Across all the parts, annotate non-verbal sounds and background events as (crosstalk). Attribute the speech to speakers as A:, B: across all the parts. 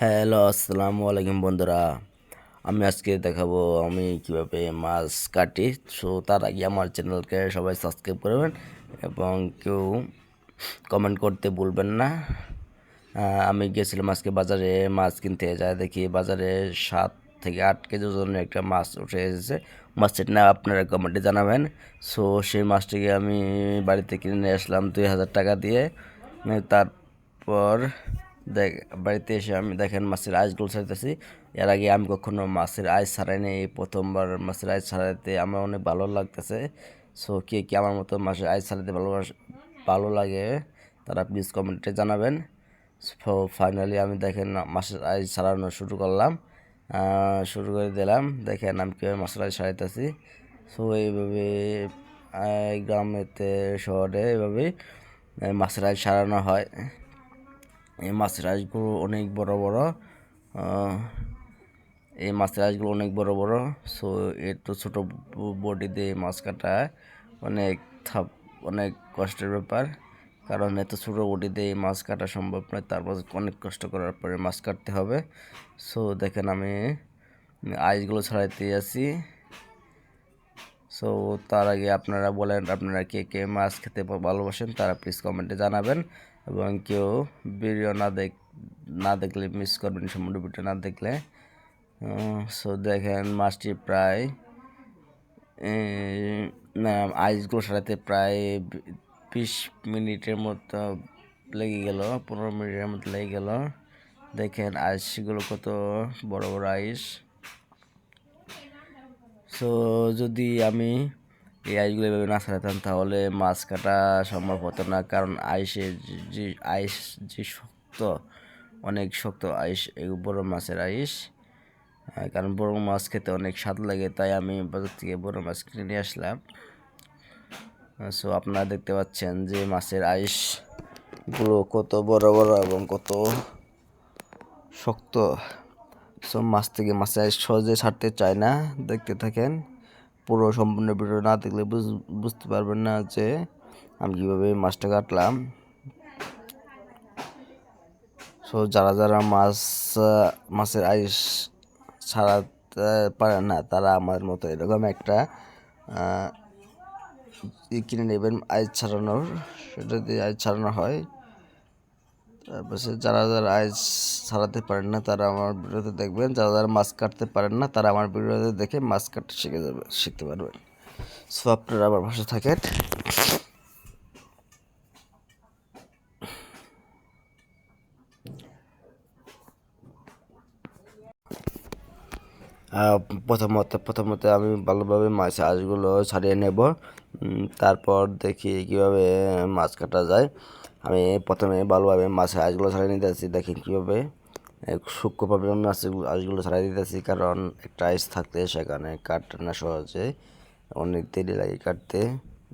A: Hello, আসসালামু আলাইকুম বন্ধুরা। আমি আজকে দেখাবো আমি কীভাবে মাছ কাটি। সো তার আগে আমার চ্যানেলকে সবাই সাবস্ক্রাইব করবেন এবং কেউ কমেন্ট করতে ভুলবেন না। আমি গিয়েছিলাম আজকে বাজারে মাছ কিনতে। যায় দেখি বাজারে সাত থেকে আট কেজি ওজনের একটা মাছ উঠে এসেছে। মাছটির না আপনারা কমেন্টে জানাবেন। সো সেই মাছটিকে আমি বাড়িতে কিনে নিয়ে আসলাম দুই হাজার টাকা দিয়ে। তারপর দেখ বাড়িতে এসে আমি দেখেন মাছের আইসগুলো ছাড়তেছি। এর আগে আমি কখনো মাছের আইস ছাড়াইনি এই প্রথমবার মাছের আইস ছাড়াইতে আমার অনেক ভালো লাগতেছে। সো কে কি আমার মতো মাছের আইস ছাড়াইতে ভালো ভালো লাগে তারা প্লিজ কমেন্টে জানাবেন। সো ফাইনালি আমি দেখেন মাছের আইস ছাড়ানো শুরু করলাম। শুরু করে দিলাম দেখেন আমি কীভাবে মাছের আইস ছাড়াইতেছি। সো এইভাবে গ্রামেতে শহরে এইভাবেই আহ, মাছের আইস ছাড়ানো হয়। এই মাছের আইসগুলো অনেক বড় বড় এই মাছের আইসগুলো অনেক বড় বড়। সো একটু ছোটো বডি দিয়ে মাছ কাটা অনেক থাপ, অনেক কষ্টের ব্যাপার। কারণ এত ছোটো বডি দিয়ে মাছ কাটা সম্ভব নয় তারপর অনেক কষ্ট করার পরে মাছ কাটতে হবে। সো দেখেন আমি আইসগুলো ছাড়াইতে আছি সো তার আগে আপনারা বলেন, আপনারা কে কে মাছ খেতে ভালোবাসেন, তারা প্লিজ কমেন্টে জানাবেন। এবং কেউ ভিডিও না দেখ না দেখলে মিস করবেন, সম্পূর্ণ ভিডিও না দেখলে। সো দেখেন মাছটি প্রায় আইসগুলো সারাতে প্রায় বিশ মিনিটের মতো লেগে গেল, পনেরো মিনিটের মতো লেগে গেল। দেখেন আইসগুলো কত বড় বড় আইস সো যদি আমি এই আইসগুলো এভাবে না ছাড়াতাম, তাহলে মাছ কাটা সম্ভব হতো না। কারণ আইসের যে- আইস যে শক্ত, অনেক শক্ত আইস বড় মাছের আইস কারণ বড় মাছ খেতে অনেক স্বাদ লাগে, তাই আমি বাজার থেকে বড় মাছ কিনে নিয়ে আসলাম। সো আপনারা দেখতে পাচ্ছেন যে মাছের আইসগুলো কত বড় বড় এবং কত শক্ত। সব মাছ থেকে আইস সহজে ছাড়তে চায় না, দেখতে থাকেন। পুরো সম্পূর্ণ ভিডিও না দেখলে বুঝ- বুঝতে পারবেন না যে আমি কীভাবে মাছটা কাটলাম। সো যারা যারা মাছ, মাছের আইস ছাড়াতে পারে না, তারা আমার মতো এরকম একটা কিনে নেবেন আইস ছাড়ানোর। সেটা দিয়ে আইস ছাড়ানো হয়। তারপরে যারা যারা আইস ছাড়াতে পারেন না, তারা আমার ভিডিওতে দেখবেন। যারা যারা মাছ কাটতে পারেন না, তারা আমার ভিডিওতে দেখে মাছ কাটতে শিখে যাবে, শিখতে পারবেন। সো আপনারা আমার ভাষা থাকেন। প্রথমত প্রথমত আমি ভালোভাবে মাছ আঁশগুলো ছাড়িয়ে নেব। তারপর দেখি কীভাবে মাছ কাটা যায়। আমি প্রথমে ভালোভাবে মাছের আঁশগুলো ছাড়িয়ে নিতেছি দেখি কীভাবে সূক্ষ্মভাবে আমি মাছগুলো আঁশগুলো ছাড়িয়ে দিতেছি, কারণ একটা আইস থাকতে সেখানে কাটে না সহজে, অনেক দেরি লাগে কাটতে।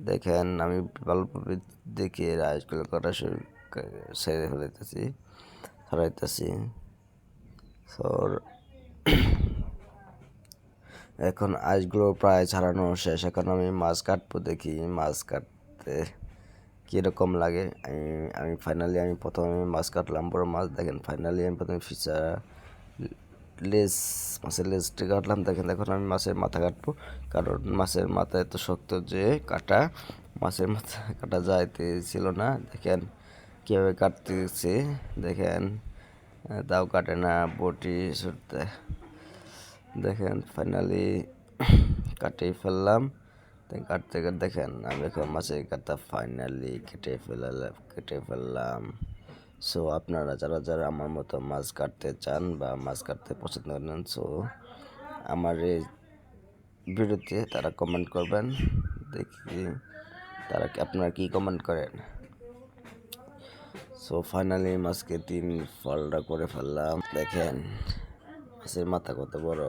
A: দেখেন আমি ভালোভাবে দেখি আঁশগুলো কাটা শুরু ছেড়ে ফেলাইতেছি, ছাড়াইতেছি। সর, এখন আইসগুলো প্রায় ছাড়ানো শেষ, এখন আমি মাছ কাটবো দেখি, মাছ কাটতে কীরকম লাগে? আমি আমি ফাইনালি আমি প্রথমে মাছ কাটলাম বড় মাছ দেখেন ফাইনালি আমি প্রথমে ফিচার, লেস, মাছের লেজটা কাটলাম, দেখেন, এখন আমি মাছের মাথা কাটবো। কারণ মাছের মাথা এত শক্ত যে কাটা, মাছের মাথা (laughs) কাটা যাইতে ছিল না। দেখেন কীভাবে কাটতেছে, দেখেন তাও কাটে না, বটি ছুটতে দেখেন ফাইনালি (clears throat) কাটেই ফেললাম। কাটতে কাটতে দেখেন? আমি এখন মাছের কাটা ফাইনালি কেটে ফেলালাম কেটে ফেললাম। সো আপনারা যারা যারা আমার মতো মাছ কাটতে চান বা মাছ কাটতে পছন্দ করেন সো আমার এই ভিডিওতে তারা কমেন্ট করবেন। দেখি তারা আপনারা কি কমেন্ট করেন? সো ফাইনালি মাছকে তিন ফলটা করে ফেললাম। দেখেন, মাছের মাথা কত বড়।